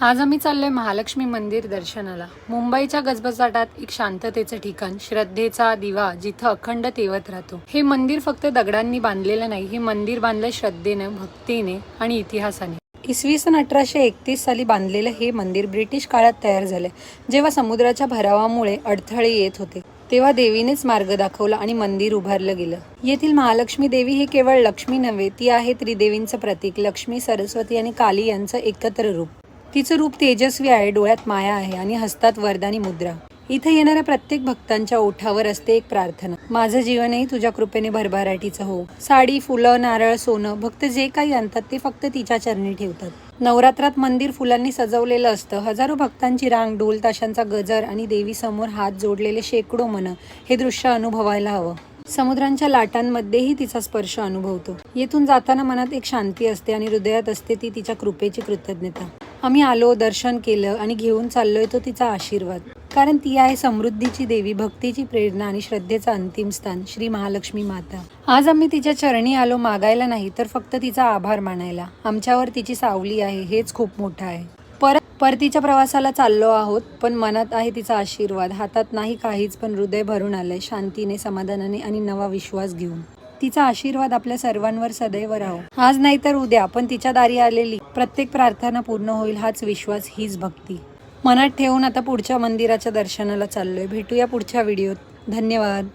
आज आम्ही चाललोय महालक्ष्मी मंदिर दर्शनाला. मुंबईच्या गजबजाटात एक शांततेचं ठिकाण श्रद्धेचा दिवा जिथं अखंड तेवत राहतो. हे मंदिर फक्त दगडांनी बांधलेलं नाही हे मंदिर बांधलं श्रद्धेनं भक्तीने आणि इतिहासाने. इसवी सन अठराशे एकतीस साली बांधलेलं हे मंदिर ब्रिटिश काळात तयार झाले जेव्हा समुद्राच्या भरावामुळे अडथळे येत होते तेव्हा देवीनेच मार्ग दाखवला आणि मंदिर उभारलं गेलं. येथील महालक्ष्मी देवी हे केवळ लक्ष्मी नव्हे ती आहे त्रिदेवींचं प्रतीक. लक्ष्मी सरस्वती आणि काली यांचं एकत्र रूप. तिचं रूप तेजस्वी आहे डोळ्यात माया आहे आणि हस्तात वरदानी मुद्रा. इथे येणाऱ्या प्रत्येक भक्तांच्या ओठावर असते एक प्रार्थना. माझं जीवनही तुझ्या कृपेने भरभराटीचं हो. साडी फुलं नारळ सोनं भक्त जे काही आणतात ते फक्त तिच्या चरणी ठेवतात. नवरात्रात मंदिर फुलांनी सजवलेलं असतं. हजारो भक्तांची रांग ढोल ताशांचा गजर आणि देवीसमोर हात जोडलेले शेकडो मन हे दृश्य अनुभवायला हवं. समुद्रांच्या लाटांमध्येही तिचा स्पर्श अनुभवतो. येथून जाताना मनात एक शांती असते आणि हृदयात असते ती तिच्या कृपेची कृतज्ञता. आम्ही आलो दर्शन केलं आणि घेऊन चाललोय तो तिचा आशीर्वाद. कारण ती आहे समृद्धीची देवी भक्तीची प्रेरणा आणि श्रद्धेचं अंतिम स्थान श्री महालक्ष्मी माता. आज आम्ही तिच्या चरणी आलो मागायला नाही तर फक्त तिचा आभार मानायला. आमच्यावर तिची सावली आहे हेच खूप मोठं आहे. परत परतीच्या प्रवासाला चाललो आहोत पण मनात आहे तिचा आशीर्वाद. हातात नाही काहीच पण हृदय भरून आलंय शांतीने समाधानाने आणि नवा विश्वास घेऊन. तिचा आशीर्वाद आपल्या सर्वांवर सदैव राहो. आज नाही तर उद्या पण तिच्या दारी आलेली प्रत्येक प्रार्थना पूर्ण होईल हाच विश्वास हीच भक्ती. मनात ठेवून आता पुढच्या मंदिराच्या दर्शनाला चाललोय. भेटूया पुढच्या व्हिडिओत. धन्यवाद.